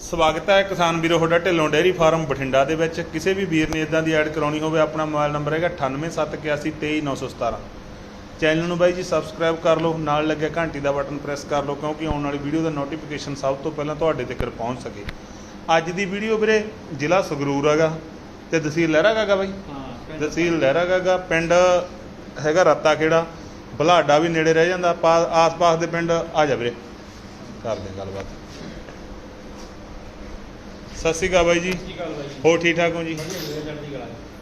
ਸਵਾਗਤ ਹੈ ਕਿਸਾਨ ਵੀਰੋ ਤੁਹਾਡਾ ਢਿੱਲੋਂ ਡੇਅਰੀ ਫਾਰਮ ਬਠਿੰਡਾ ਦੇ ਵਿੱਚ। ਕਿਸੇ ਵੀ ਵੀਰ ਨੇ ਇਦਾਂ ਦੀ ਐਡ ਕਰਾਉਣੀ ਹੋਵੇ ਆਪਣਾ ਮੋਬਾਈਲ ਨੰਬਰ ਹੈਗਾ 9871823917 ਚੈਨਲ ਨੂੰ ਬਾਈ ਜੀ ਸਬਸਕ੍ਰਾਈਬ ਕਰ ਲਓ ਨਾਲ ਲੱਗਿਆ ਘੰਟੀ ਦਾ ਬਟਨ ਪ੍ਰੈਸ ਕਰ ਲਓ ਕਿਉਂਕਿ ਆਉਣ ਵਾਲੀ ਵੀਡੀਓ ਦਾ ਨੋਟੀਫਿਕੇਸ਼ਨ ਸਭ ਤੋਂ ਪਹਿਲਾਂ ਤੁਹਾਡੇ ਤੱਕ ਪਹੁੰਚ ਸਕੇ। ਅੱਜ ਦੀ ਵੀਡੀਓ ਵੀਰੇ ਜ਼ਿਲ੍ਹਾ ਸੰਗਰੂਰ ਹੈਗਾ ਤੇ ਤਹਿਸੀਲ ਲਹਿਰਾ ਗਾਗਾ ਬਾਈ? ਹਾਂ ਤਹਿਸੀਲ ਲਹਿਰਾ ਗਾਗਾ ਪਿੰਡ ਹੈਗਾ ਰੱਤਾ ਖੇੜਾ ਬਲਾਡਾ ਵੀ ਨੇੜੇ ਰਹਿ ਜਾਂਦਾ ਆਸ-ਪਾਸ ਦੇ ਪਿੰਡ ਆ ਜਾ ਵੀਰੇ। ਕਰਦੇ ਗੱਲਬਾਤ। ਸਤਿ ਸ਼੍ਰੀ ਅਕਾਲ ਬਾਈ ਜੀ। ਹੋਰ ਠੀਕ ਠਾਕ ਹੋ ਜੀ?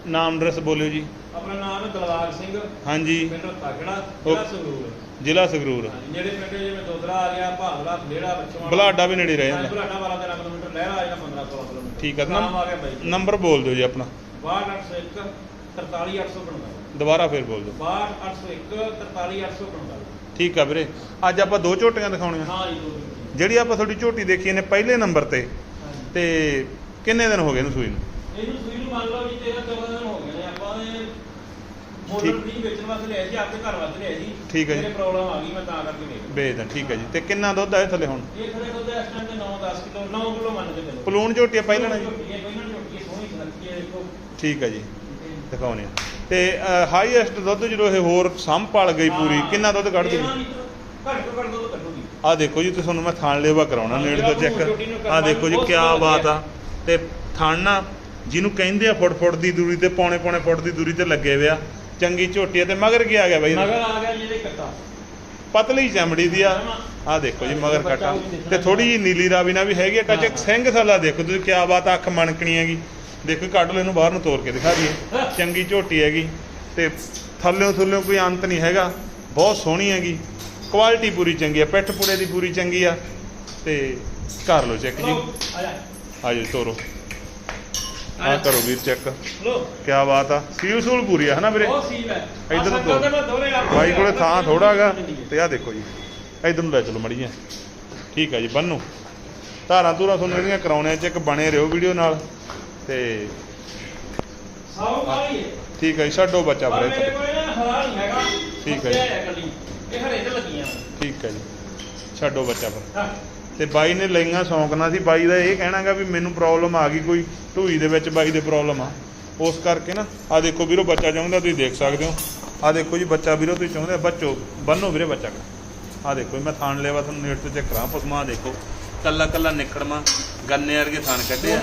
ਨਾਮ ਐਡਰੈਸ ਬੋਲਿਓ ਜੀ। ਆਪਣਾ ਨਾਮ ਹੈ ਦਲਵਾਗ ਸਿੰਘ। ਹਾਂਜੀ। ਪਿੰਡ ਤਾਗੜਾ ਉਹ- ਜ਼ਿਲ੍ਹਾ ਸੰਗਰੂਰ। ਜ਼ਿਲ੍ਹਾ ਸੰਗਰੂਰ। ਜਿਹੜੇ ਪਿੰਡ ਜਿਵੇਂ ਦੋਦਰਾ ਆ ਗਿਆ ਭਾਵਲਾ ਫਲੇੜਾ ਬੱਚੋਂ ਬਲਾਡਾ ਵੀ ਨੇੜੇ ਰਹਿ ਜਾਂਦਾ। ਬਲਾਡਾ ਵਾਲਾ 13 ਕਿਲੋਮੀਟਰ ਲਹਿਰਾ ਆ ਜਾਂਦਾ 15 16 ਕਿਲੋਮੀਟਰ। ਠੀਕ ਹੈ ਨਾਮ ਆ ਗਿਆ ਬਾਈ ਜੀ। ਨੰਬਰ ਬੋਲ ਦਿਓ ਜੀ ਆਪਣਾ। 62801 43845 ਦੁਬਾਰਾ ਫੇਰ ਬੋਲ ਦਿਓ। 62801 43845 ਠੀਕ ਆ ਵੀਰੇ। ਅੱਜ ਆਪਾਂ ਦੋ ਝੋਟੀਆਂ ਦਿਖਾਉਣੀਆਂ। ਹਾਂ ਜੀ ਦੋ। ਜਿਹੜੀ ਆਪਾਂ ਤੁਹਾਡੀ ਝੋਟੀ ਦੇਖੀ ਨੇ ਪਹਿਲੇ ਨੰਬਰ ਤੇ। ਤੇ ਕਿੰਨੇ ਦਿਨ ਹੋ ਗਏ ਇਹਨੂੰ ਸੂਈ ਨੂੰ? ਇਹਨੂੰ ਸੂਈ ਨੂੰ ਮੰਨ ਲਓ ਜੀ 13 14 ਦਿਨ ਹੋ ਗਏ ਨੇ ਆਪਾਂ ਇਹ ਮੋਟਰ। ਦੀ ਵੇਚਣ ਵਾਸਤੇ ਲਿਆ ਸੀ ਆਪਦੇ ਘਰ ਵਾਸਤੇ ਲਿਆ ਸੀ। ਠੀਕ ਹੈ ਜੀ। ਮੇਰੇ ਪ੍ਰੋਬਲਮ ਆ ਗਈ ਮੈਂ ਤਾਂ ਕਰਕੇ ਵੇਚ ਵੇਚ ਦਿਨ ਠੀਕ ਹੈ ਜੀ। ਤੇ ਕਿੰਨਾ ਦੁੱਧ ਆਏ ਥੱਲੇ ਹੁਣ? ਇਹ ਥੋੜੇ ਦੁੱਧ ਇਸ ਟਾਈਮ ਤੇ 9 10 ਕਿਲੋ 9 ਕਿਲੋ ਮੰਨ ਕੇ ਚੱਲੋ। ਪਲੂਣ ਝੋਟੀ ਆ ਪਹਿਲਾਂ ਨਾ ਜੀ। ਝੋਟੀ ਹੈ, ਪਹਿਲਾਂ ਝੋਟੀ ਹੈ, ਸੋਹਣੀ ਸੁਨੱਖੀ ਹੈ ਦੇਖੋ। ਠੀਕ ਹੈ ਜੀ। ਦਿਖਾਉਣੇ ਆ ਤੇ ਹਾਈਐਸਟ ਦੁੱਧ ਜਦੋਂ ਇਹ ਹੋਰ ਸੰਭਾਲ ਗਈ ਪੂਰੀ ਕਿੰਨਾ ਦੁੱਧ ਕੱਢ 13 ਦੂਗੀ ਲੀਟਰ, ਘੱਟ ਤੋਂ ਘੱਟ ਦੁੱਧ ਕੱਢੂਗੀ ਆ ਦੇਖੋ ਜੀ ਤੁਹਾਨੂੰ ਮੈਂ ਥਾਣ ਲੇਵਾ ਕਰਾਉਣਾ ਨੇੜੇ ਤੋਂ ਚੈੱਕ। ਆ ਦੇਖੋ ਜੀ ਕੀ ਬਾਤ। ਆ। ਤੇ ਥਾਣ ਜਿਹਨੂੰ ਕਹਿੰਦੇ ਆ ਫੁੱਟ ਫੁੱਟ ਦੀ ਦੂਰੀ ਤੇ ਪੌਣੇ ਪੌਣੇ ਫੁੱਟ ਦੀ ਦੂਰੀ ਤੇ ਲੱਗੇ ਹੋਏ ਆ। ਚੰਗੀ ਝੋਟੀ ਤੇ ਮਗਰ ਕੀ ਆ ਗਿਆ ਬਾਈ ਮਗਰ ਆ ਗਿਆ ਜਿਹਦੇ ਕੱਟਾ। ਪਤਲੀ ਚਮੜੀ ਦੀ ਆ। ਆ ਦੇਖੋ ਜੀ ਮਗਰ ਕਟਾ। ਤੇ ਥੋੜੀ ਜੀ ਨੀਲੀ ਰਾਵੀ ਨਾਲ ਵੀ ਹੈਗੀ ਆ ਟੱਚ ਸਿੰਘ ਸਾਲਾ ਦੇਖੋ ਤੁਸੀਂ ਕੀ ਬਾਤ ਆ, ਅੱਖ ਮਣਕਣੀ ਹੈਗੀ। ਦੇਖੋ ਕੱਢ ਲਓ ਇਹਨੂੰ ਬਾਹਰ ਨੂੰ ਤੋੜ ਕੇ ਦਿਖਾ ਦਈਏ। ਚੰਗੀ ਝੋਟੀ ਹੈਗੀ। ਤੇ ਥੱਲਿਓਂ ਥੱਲਿਓਂ ਕੋਈ ਅੰਤ ਨਹੀਂ ਹੈਗਾ। ਬਹੁਤ ਸੋਹਣੀ ਹੈਗੀ। ਕੁਆਲਿਟੀ ਪੂਰੀ ਚੰਗੀ ਆ ਪਿੱਠ ਪੁੜੇ ਦੀ ਪੂਰੀ ਚੰਗੀ ਆ ਤੇ ਕਰ ਲਓ ਚੈੱਕ ਜੀ। ਆ ਜਾ ਤੋਰੋ। ਆ। ਕਰੋ ਵੀਰ ਚੈੱਕ ਲੋ ਕੀ ਬਾਤ ਆ ਸੀਲ ਸੂਲ ਪੂਰੀ ਆ ਹਨਾ ਵੀਰੇ? ਬਹੁਤ ਸੀਲ ਹੈ। ਇੱਧਰ ਤੋਂ ਬਾਈ ਕੋਲੇ ਥਾਂ ਥੋੜਾ ਹੈਗਾ ਤੇ ਆ ਦੇਖੋ ਜੀ। ਇਧਰ ਨੂੰ ਲੈ ਚਲੋ ਮੜੀਆਂ ਠੀਕ ਆ ਜੀ ਬੰਨੂ ਧਾਰਾਂ ਧੂਰਾਂ ਤੁਹਾਨੂੰ ਇਹਦੀਆਂ ਕਰਾਉਣੇ ਚ ਇੱਕ ਬਣੇ ਰਹੋ ਵੀਡੀਓ ਨਾਲ ਤੇ ਸਾਉ ਕਾਲੀ ਹੈ? ਠੀਕ ਹੈ ਛੱਡੋ ਬੱਚਾ ਪਰ ਫਿਰ ਠੀਕ ਹੈ। ਇਹ ਹਰੇ ਤੇ ਲੱਗੀਆਂ ਠੀਕ ਹੈ ਜੀ। ਛੱਡੋ ਬੱਚਾ ਹਾਂ। ਤੇ ਬਾਈ ਨੇ ਲਈਆਂ ਸ਼ੌਂਕ ਨਾਲ ਸੀ। ਬਾਈ ਦਾ ਇਹ ਕਹਿਣਾਗਾ ਵੀ ਮੈਨੂੰ ਪ੍ਰੋਬਲਮ ਆ ਗਈ ਕੋਈ। ਢੂਈ ਦੇ ਵਿੱਚ ਬਾਈ ਦੇ ਪ੍ਰੋਬਲਮ ਆ। ਉਸ ਕਰਕੇ ਨਾ ਆ ਦੇਖੋ ਵੀਰੋ ਬੱਚਾ ਚਾਹੁੰਦਾ ਤੁਸੀਂ ਦੇਖ ਸਕਦੇ ਹੋ। ਆ ਦੇਖੋ ਜੀ ਬੱਚਾ ਵੀਰੋ ਤੁਸੀਂ ਚਾਹੁੰਦੇ ਬੱਚੋ ਬੰਨੋ ਵੀਰੇ ਬੱਚਾ। ਆ ਦੇਖੋ ਮੈਂ ਥਾਣ ਲੈਵਾ ਤੁਹਾਨੂੰ ਨੇੜ ਤੋਂ ਚੈੱਕ ਕਰਾਂ। ਪਸਮਾ ਦੇਖੋ ਕੱਲਾ ਕੱਲਾ ਨਿਕੜਮਾ ਗੰਨੇ ਵਰਗੇ ਥਾਣ ਕੱਢੇ ਆ।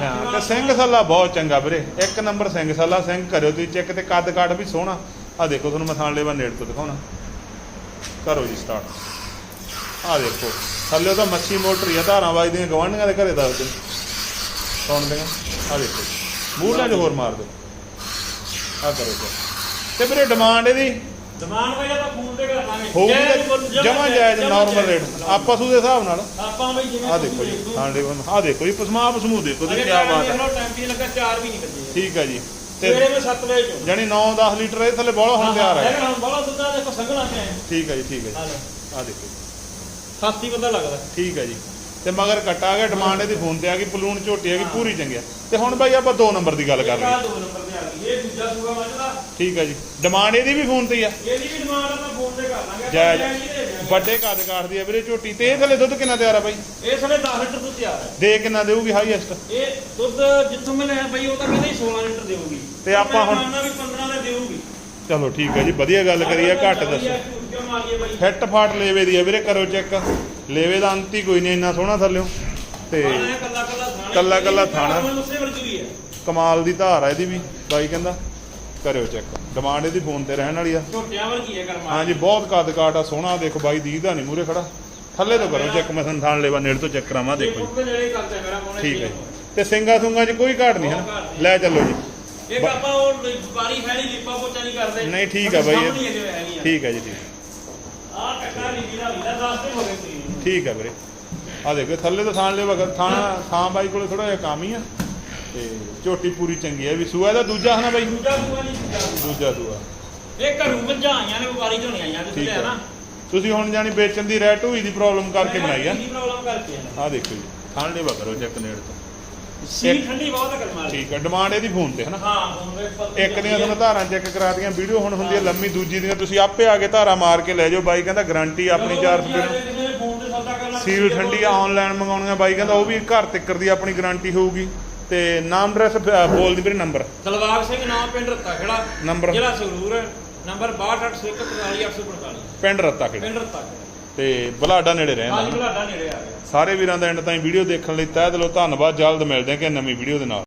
ਹਾਂ ਤੇ ਸਿੰਘ ਸੱਲਾ ਬਹੁਤ ਚੰਗਾ ਵੀਰੇ। ਇੱਕ ਨੰਬਰ ਸਿੰਘ ਸੱਲਾ ਸਿੰਘ ਕਰਿਓ ਤੁਸੀਂ ਚੈੱਕ ਤੇ ਕੱਦ ਕਾਠ ਵੀ ਸੋਹਣਾ। ਆ ਦੇਖੋ ਤੁਹਾਨੂੰ ਮੈਂ ਥਾਣ ਲੈਵਾ ਨੇੜ ਤੋਂ ਦਿਖਾਉਣਾ। ਕਰੋ ਜੀ ਸਟਾਰਟ ਆ ਦੇਖੋ ਥੱਲੇ ਤਾਂ ਮੱਛੀ ਮੋਟਰ ਹੀ ਆ ਧਾਰਾਂ ਵੱਜਦੀਆਂ ਗਵਾਂਢੀਆਂ ਦੇ ਘਰੇ ਦੱਸਦੇ। ਸੁਣ ਦੇ ਆ ਦੇਖੋ ਮੂਹਰੇ ਚ ਹੋਰ ਮਾਰ ਦਿਓ। ਆ ਕਰੋ ਜੀ। ਤੇ ਵੀਰੇ ਡਿਮਾਂਡ ਇਹਦੀ? ਦਮਾਨ ਵਜਾ ਤਾਂ ਫੋਨ ਤੇ ਕਰ ਲਾਂਗੇ ਹੋਊਗੀ ਜਮਾ ਜਾਇਜ਼ ਨਾਰਮਲ ਰੇਟ ਆਪਾਂ ਸੂ ਦੇ ਹਿਸਾਬ ਨਾਲ। ਆਪਾਂ ਬਈ ਜਿਵੇਂ ਆ ਦੇਖੋ ਜੀ ਥਾਣ ਦੇ ਆ ਦੇਖੋ ਜੀ ਪਸਮਾ ਪਸਮੂ ਦੇਖੋ ਤੁਸੀਂ ਕੀ ਬਾਤ ਹੈ। ਟਾਈਮ ਵੀ ਲੱਗਾ 4 ਵੀ ਨਹੀਂ ਠੀਕ ਹੈ ਜੀ। ਸਵੇਰੇ ਮੈਂ 7 ਵਜੇ ਚੋਂ। ਜਾਨੀ 9-10 ਲੀਟਰ ਇਹ ਥੱਲੇ ਬੋਲਾ ਹੁਣ ਤਿਆਰ ਹੈ। ਹੁਣ ਬਾਲਾ ਦੁੱਧਾ ਦੇਖੋ ਸੰਗਣਾ ਪਿਆ ਠੀਕ ਹੈ ਜੀ ਠੀਕ ਹੈ ਜੀ। ਆ ਦੇਖੋ। ਜੀ। ਸਾਥੀ ਬੰਦਾ ਲੱਗਦਾ। ਠੀਕ ਹੈ ਜੀ। ਤੇ ਮਗਰ ਕੱਟਾ ਆ ਗਿਆ ਡਿਮਾਂਡ ਇਹਦੀ ਫੋਨ ਤੇ ਆ ਗਈ ਪਲੂਣ ਝੋਟੀ ਆ ਗਈ ਪੂਰੀ ਚੰਗਿਆ ਤੇ ਹੁਣ ਬਾਈ ਆਪਾਂ 2 ਨੰਬਰ ਦੀ ਗੱਲ ਕਰ ਇਹ ਆਹ ਲਈ ਦੋ ਨੰਬਰ ਤੇ ਆ ਗਈ ਇਹ ਦੂਜਾ ਸੂਆ ਮੱਝਦਾ ਠੀਕ ਹੈ ਜੀ। ਡਿਮਾਂਡ ਇਹਦੀ ਵੀ ਫੋਨ ਤੇ ਹੀ ਆ। ਇਹਦੀ ਵੀ ਡਿਮਾਂਡ ਆਪਾਂ ਫੋਨ ਤੇ ਕਰ ਲਾਂਗੇ ਜਾਇਜ਼। ਵੱਡੇ ਕਾਠ ਦੀ ਆ ਵੀਰੇ ਝੋਟੀ। ਤੇ ਇਹ ਥੱਲੇ ਦੁੱਧ ਕਿੰਨਾ ਤਿਆਰ ਆ ਬਾਈ? ਇਹ ਸਾਡੇ 10 ਲੀਟਰ ਦੁੱਧ ਤਿਆਰ ਹੈ ਦੇ ਕਿੰਨਾ ਦੇਊਗੀ ਹਾਈਐਸਟ ਇਹ ਦੁੱਧ ਜਿੱਥੋਂ ਮੈਂ ਲਿਆ ਬਈ ਉਹ ਤਾਂ ਕਹਿੰਦੇ 16 ਲੀਟਰ ਦੇਊਗੀ। ਤੇ ਆਪਾਂ ਹੁਣ- ਮੈਂ ਮੰਨਦਾ ਵੀ 15 ਦੇ ਦੇਊਗੀ। ਚਲੋ ਠੀਕ ਹੈ ਜੀ ਵਧੀਆ ਗੱਲ ਕਰੀ ਆ ਘੱਟ ਦੱਸੋ। ਫਿੱਟ ਫਾਟ ਲੇਵੇ ਦੀ ਆ ਵੀਰੇ ਕਰੋ ਚੈੱਕ ਲੇਵੇ ਦਾ ਅੰਤ ਹੀ ਕੋਈ ਨਹੀਂ ਇੰਨਾ ਸੋਹਣਾ ਥੱਲਿਓ। ਤੇ ਕੱਲਾ ਕੱਲਾ ਥਾਣਾ ਕੱਲਾ ਕੱਲਾ ਥਾਣਾ। ਉਸੇ ਵਰਗੀ ਹੈ ਕਮਾਲ ਦੀ ਧਾਰ ਆ ਇਹਦੀ ਵੀ ਬਾਈ ਕਹਿੰਦਾ। ਕਰਿਓ ਚੈੱਕ। ਡਿਮਾਂਡ ਇਹਦੀ ਫੋਨ ਤੇ ਰਹਿਣ ਵਾਲੀ ਆ। ਝੋਟਿਆਂ ਵਰਗੀ ਹੈ ਕਰਮਾ। ਹਾਂਜੀ ਬਹੁਤ ਕੱਦ ਕਾਟ ਆ ਸੋਹਣਾ ਦੇਖੋ ਬਾਈ ਦੀਦਾ ਨਹੀਂ ਮੂਰੇ ਖੜਾ। ਥੱਲੇ ਤੋਂ ਕਰੋ ਚੈੱਕ ਮੈਂ ਸੰਥਾਨ ਲੈਵਾ ਨੇੜ ਤੋਂ ਚੈੱਕ ਕਰਾਵਾਂ ਦੇਖੋ ਦੇ ਠੀਕ ਹੈ ਤੇ ਸਿੰਘਾ ਸੁੰਗਾ 'ਚ ਕੋਈ ਘਾਟ ਨਹੀਂ ਹੈ ਨਾ? ਲੈ ਚੱਲੋ ਜੀ। ਇੱਕ ਆਪਾਂ ਉਹ ਬਾਰੀ ਫੈਲੀ ਲਿਪਾ ਪੋਚਾ ਨਹੀਂ ਕਰਦੇ। ਨਹੀਂ, ਠੀਕ ਆ ਬਾਈ, ਆ ਠੀਕ ਹੈ ਜੀ ਠੀਕ। ਆਹ ਟੱਕਾ ਨਹੀਂ ਵੀਰਾ ਵੀਰਾ 10 ਦਿਨ ਹੋ ਗਏ ਠੀਕ ਹੈ ਵੀਰੇ। ਆ ਦੇਖੋ ਥੱਲੇ ਤੋਂ ਥਾਣ ਲੈਵਾ ਥਾਣਾ ਥਾਂ ਬਾਈ ਕੋਲੇ ਥੋੜਾ ਜਿਹਾ ਕੰਮ ਹੀ ਆ। ਤੇ ਝੋਟੀ ਪੂਰੀ ਚੰਗੀ ਆ। ਵੀ ਸੂਆ ਦਾ ਦੂਜਾ ਹਨਾ ਬਾਈ? ਦੂਜਾ ਸੂਆ ਨਹੀਂ ਦੂਜਾ ਸੂਆ। ਇਹ ਘਰੋਂ ਮੱਝਾਂ ਆਈਆਂ ਨੇ ਵਪਾਰੀ ਤੋਂ ਨਹੀਂ ਆਈਆਂ ਤੁਸੀਂ ਹੈ ਨਾ। ਤੁਸੀਂ ਹੁਣ ਜਾਨੀ ਵੇਚਣ ਦੀ ਰੈਟ ਹੋਈ ਦੀ ਪ੍ਰੋਬਲਮ ਕਰਕੇ ਬਣਾਈ ਆ। ਕੀ ਪ੍ਰੋਬਲਮ ਕਰਕੇ ਆ। ਦੇਖੋ ਜੀ ਥਾਣ ਲੈਵਾ ਕਰੋ ਚੈੱਕ ਨੇੜ ਤੋਂ। ਸੀ ਠੰਡੀ ਬਹੁਤ ਕਰਮਾ ਠੀਕ ਹੈ ਡਿਮਾਂਡ ਇਹਦੀ ਫੋਨ ਤੇ ਹਨਾ। ਹਾਂ ਵੇਖ ਪਤਾ ਇੱਕ ਦੀਆਂ ਤੁਹਾਨੂੰ ਧਾਰਾਂ ਚੈੱਕ ਕਰਾ ਦੀਆਂ ਵੀਡੀਓ ਹੁਣ ਹੁੰਦੀ ਹੈ। ਲੰਮੀ ਦੂਜੀ ਦੀਆਂ। ਤੁਸੀਂ ਆਪੇ ਆ ਕੇ ਧਾਰਾ ਮਾਰ ਕੇ ਲੈ ਜਾਓ। ਬਾਈ ਕਹਿੰਦਾ ਗਾਰੰਟੀ ਆਪਣੀ 4 ਰੁਪਏ ਸੀਲ ਠੰਡੀ ਆਨਲਾਈਨ ਮੰਗਾਉਣੀਆਂ। ਬਾਈ ਕਹਿੰਦਾ ਉਹ ਵੀ ਘਰ ਤੱਕਰ ਦੀ ਆਪਣੀ ਗਾਰੰਟੀ ਹੋਊਗੀ। ਤੇ ਨਾਮ ਐਡਰੈਸ ਬੋਲ ਦੀ ਵੀਰੇ ਨੰਬਰ ਦਲਬਾਗ ਸਿੰਘ ਨਾਮ ਪਿੰਡ ਰੱਤਾ ਖੜਾ। ਨੰਬਰ? ਜ਼ਿਲ੍ਹਾ ਸੰਗਰੂਰ। ਨੰਬਰ 6281144880 ਪਿੰਡ ਰੱਤਾ ਖੇੜਾ। ਪਿੰਡ ਰੱਤਾ ਖੜਾ। ਤੇ ਬਲਾਡਾ ਨੇੜੇ ਹਾਂਜੀ ਰਹਿੰਦਾ ਬਲਾਡਾ ਨੇੜੇ ਆ ਗਿਆ। ਸਾਰੇ ਵੀਰਾਂ ਦਾ ਐਂਡ ਤਾਈਂ ਵੀਡੀਓ ਦੇਖਣ ਲਈ ਤਹਿ ਦਿਲੋਂ ਧੰਨਵਾਦ। ਜਲਦ ਮਿਲਦੇ ਹਾਂ ਕਿ ਨਵੀਂ ਵੀਡੀਓ ਦੇ ਨਾਲ।